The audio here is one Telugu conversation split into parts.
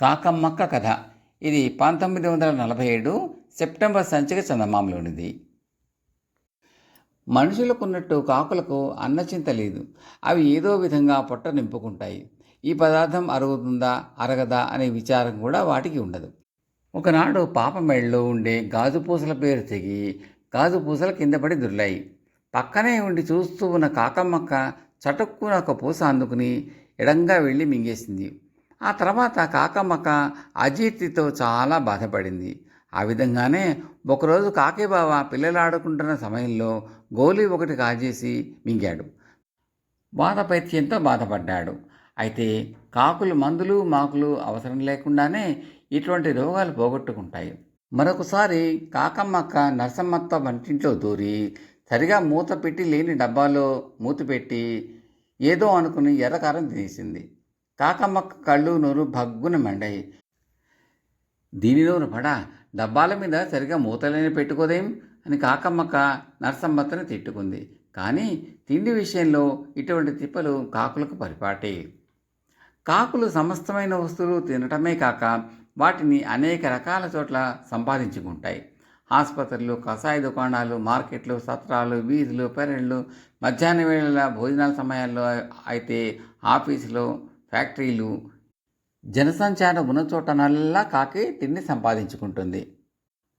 కాకమ్మక్క కథ. ఇది పంతొమ్మిది వందల నలభై ఏడు సెప్టెంబర్ సంచిక చందమామలోనిది. మనుషులకున్నట్టు కాకులకు అన్నచింత లేదు. అవి ఏదో విధంగా పొట్ట నింపుకుంటాయి. ఈ పదార్థం అరుగుతుందా అరగదా అనే విచారం కూడా వాటికి ఉండదు. ఒకనాడు పాప మెడలో ఉండే గాజు పూసల పేరు తెగి గాజు పూసల కింద పడి దుర్లాయి. పక్కనే ఉండి చూస్తూ ఉన్న కాకమ్మక్క చటుక్కున ఒక పూస అందుకుని ఎడంగా వెళ్ళి మింగేసింది. ఆ తర్వాత కాకమ్మక్క అజీర్తితో చాలా బాధపడింది. ఆ విధంగానే ఒకరోజు కాకిబావ పిల్లలు ఆడుకుంటున్న సమయంలో గోలీ ఒకటి కాజేసి మింగాడు. బాధపైత్యంతో బాధపడ్డాడు. అయితే కాకులు మందులు మాకులు అవసరం లేకుండానే ఇటువంటి రోగాలు పోగొట్టుకుంటాయి. మరొకసారి కాకమ్మక్క నరసమ్మత్త వంటింట్లో దూరి సరిగా మూత పెట్టి లేని డబ్బాలో మూత పెట్టి ఏదో అనుకుని ఎర్రకారం తినేసింది. కాకమ్మక్క కళ్ళు నోరు భగ్గున మండాయి. దీనిలోను పడ డబ్బాల మీద సరిగా మూతలేని పెట్టుకోదేం? అని కాకమ్మక్క నరసమ్మతను తిట్టుకుంది. కానీ తిండి విషయంలో ఇటువంటి తిప్పలు కాకులకు పరిపాటి. కాకులు సమస్తమైన వస్తువులు తినటమే కాక వాటిని అనేక రకాల చోట్ల సంపాదించుకుంటాయి. ఆసుపత్రులు కషాయ దుకాణాలు మార్కెట్లు సత్రాలు వీధులు పెరళ్ళు మధ్యాహ్న వేళల భోజనాల సమయాల్లో అయితే ఆఫీసులో ఫ్యాక్టరీలు జనసంచారం ఉన్న చోటనల్లా కాకి తిండి సంపాదించుకుంటుంది.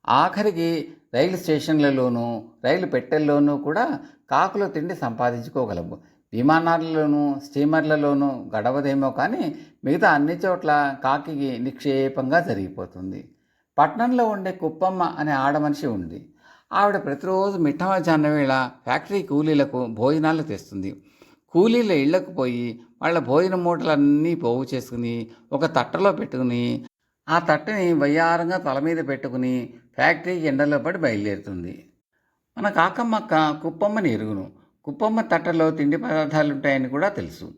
ఆఖరికి రైలు స్టేషన్లలోనూ రైలు పెట్టెల్లోనూ కూడా కాకులు తిండి సంపాదించుకోగలవు. విమానాలలోనూ స్టీమర్లలోనూ గడవదేమో కానీ మిగతా అన్ని చోట్ల కాకి నిక్షేపంగా జరిగిపోతుంది. పట్నంలో ఉండే కుప్పమ్మ అనే ఆడమనిషి ఉంది. ఆవిడ ప్రతిరోజు మిఠా మధ్యాహ్న వేళ ఫ్యాక్టరీ కూలీలకు భోజనాలు తెస్తుంది. కూలీల ఇళ్ళకు పోయి వాళ్ళ భోజన మూటలన్నీ పోగు చేసుకుని ఒక తట్టలో పెట్టుకుని ఆ తట్టని వయ్యారంగా తల మీద పెట్టుకుని ఫ్యాక్టరీకి ఎండలో పడి బయలుదేరుతుంది. మన కాకమ్మక్క కుప్పమ్మని ఎరుగును. కుప్పమ్మ తట్టలో తిండి పదార్థాలు ఉంటాయని కూడా తెలుసు.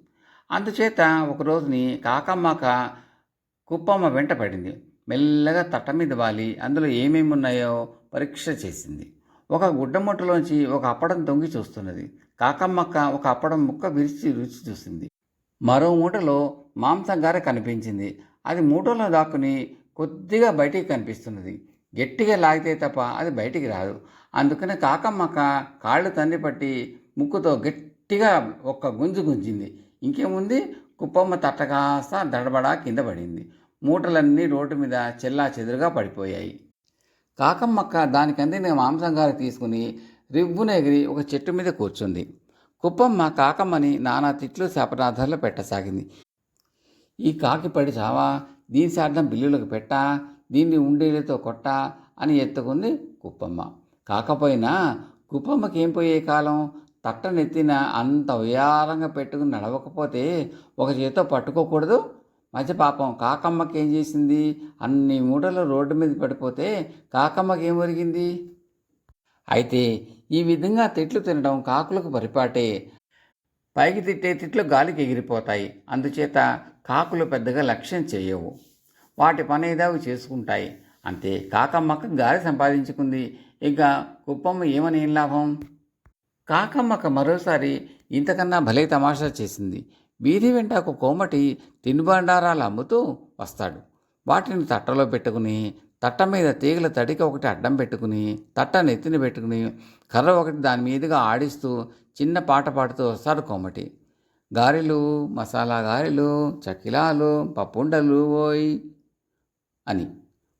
అందుచేత ఒకరోజుని కాకమ్మక్క కుప్పమ్మ వెంట పడింది. మెల్లగా తట్ట మీద వాలి. అందులో ఏమేమి ఉన్నాయో పరీక్ష చేసింది. ఒక గుడ్డమొట్టలోంచి ఒక అప్పడం తొంగి చూస్తున్నది. కాకమ్మక్క ఒక అప్పడం ముక్క విరిచి రుచి చూసింది. మరో మూటలో మాంసం గారె కనిపించింది. అది మూటలో దాక్కుని కొద్దిగా బయటికి కనిపిస్తున్నది. గట్టిగా లాగితే తప్ప అది బయటికి రాదు. అందుకనే కాకమ్మక్క కాళ్ళు తండ్రి పట్టి ముక్కుతో గట్టిగా ఒక్క గుంజు గుంజింది. ఇంకేముంది? కుప్పమ్మ తట్టకాస్త దడబడా కింద పడింది. మూటలన్నీ రోడ్డు మీద చెల్లా చెదురుగా పడిపోయాయి. కాకమ్మక్క దానికి అందిన మాంసంగారు తీసుకుని రిబ్బున ఎగిరి ఒక చెట్టు మీద కూర్చుంది. కుప్పమ్మ కాకమ్మని నానా తిట్లు శాపనాథాలు పెట్టసాగింది. ఈ కాకి పడి చావా దీని శార్థం బిల్లులకు పెట్టా దీన్ని ఉండేలతో కొట్టా అని ఎత్తుకుంది కుప్పమ్మ. కాకపోయినా కుప్పమ్మకి ఏం పోయే కాలం? తట్టనెత్తిన అంత ఉయారంగా పెట్టుకుని నడవకపోతే ఒక చేతో పట్టుకోకూడదు? మధ్య పాపం కాకమ్మకి ఏం చేసింది? అన్ని మూటలు రోడ్డు మీద పడిపోతే కాకమ్మకి ఏం ఒరిగింది? అయితే ఈ విధంగా తిట్లు తినడం కాకులకు పరిపాటే. పైకి తిట్టే తిట్లు గాలికి ఎగిరిపోతాయి. అందుచేత కాకులు పెద్దగా లక్ష్యం చేయవు. వాటి పని ఏదో అవి చేసుకుంటాయి. అంతే కాకమ్మక్క గాలి సంపాదించుకుంది. ఇక కుప్పమ్మ ఏమని ఏం లాభం? కాకమ్మక్క మరోసారి ఇంతకన్నా భలే తమాషా చేసింది. వీధి వెంట ఒక కోమటి తినుబండారాలు అమ్ముతూ వస్తాడు. వాటిని తట్టలో పెట్టుకుని తట్ట మీద తీగల తడిక ఒకటి అడ్డం పెట్టుకుని తట్ట నెత్తిన పెట్టుకుని కర్ర ఒకటి దాని మీదుగా ఆడిస్తూ చిన్న పాట పాడుతూ వస్తాడు కోమటి. గారెలు మసాలా గారెలు చకిలాలు పప్పుండలు ఓయ్ అని.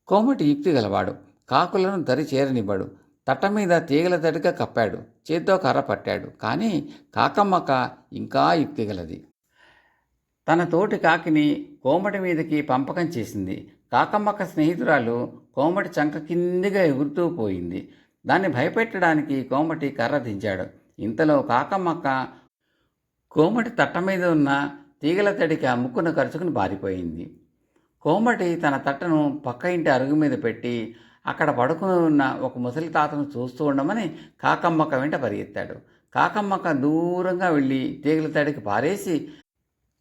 కోమటి యుక్తి గలవాడు. కాకులను దరి చేరనివ్వడు. తట్ట మీద తీగల తడిక కప్పాడు. చేత్తో కర్ర పట్టాడు. కానీ కాకమ్మక ఇంకా యుక్తి గలది. తన తోటి కాకిని కోమటి మీదకి పంపకం చేసింది. కాకమ్మక్క స్నేహితురాలు కోమటి చంక కిందిగా ఎగురుతూ పోయింది. దాన్ని భయపెట్టడానికి కోమటి కర్ర దించాడు. ఇంతలో కాకమ్మక్క కోమటి తట్ట మీద ఉన్న తీగల తడికి ఆ ముక్కును కరుచుకుని పారిపోయింది. కోమటి తన తట్టను పక్క ఇంటి అరుగు మీద పెట్టి అక్కడ పడుకుని ఉన్న ఒక ముసలి తాతను చూస్తూ ఉండమని కాకమ్మక్క వెంట పరిగెత్తాడు. కాకమ్మక్క దూరంగా వెళ్ళి తీగల తడికి పారేసి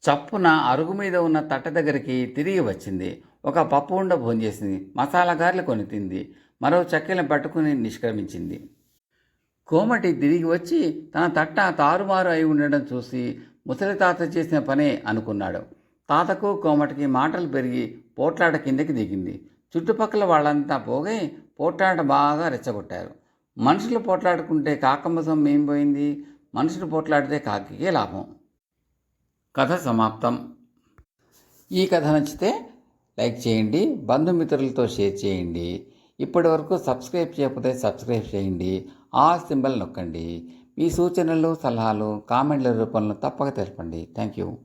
చప్పున అరుగు మీద ఉన్న తట్ట దగ్గరికి తిరిగి వచ్చింది. ఒక పప్పు ఉండ భోంచేసింది మసాలా గారెలు కొని తింది. మరో చక్కెలను పట్టుకుని నిష్క్రమించింది. కోమటి తిరిగి వచ్చి తన తట్ట తారుమారు అయి ఉండడం చూసి ముసలి తాత చేసిన పనే అనుకున్నాడు. తాతకు కోమటికి మాటలు పెరిగి పోట్లాట కిందకి దిగింది. చుట్టుపక్కల వాళ్ళంతా పోగై పోట్లాట బాగా రెచ్చగొట్టారు. మనుషులు పోట్లాడుకుంటే కాకమ్మ సొమ్ము ఏం పోయింది? మనుషులు పోట్లాడితే కాకికే లాభం. కథ సమాప్తం. ఈ కథ నచ్చితే లైక్ చేయండి బంధుమిత్రులతో షేర్ చేయండి. ఇప్పటి వరకు సబ్స్క్రైబ్ చేయకపోతే సబ్స్క్రైబ్ చేయండి. ఆ సింబల్ నొక్కండి. మీ సూచనలు సలహాలు కామెంట్ల రూపంలో తప్పక తెలపండి. Thank you.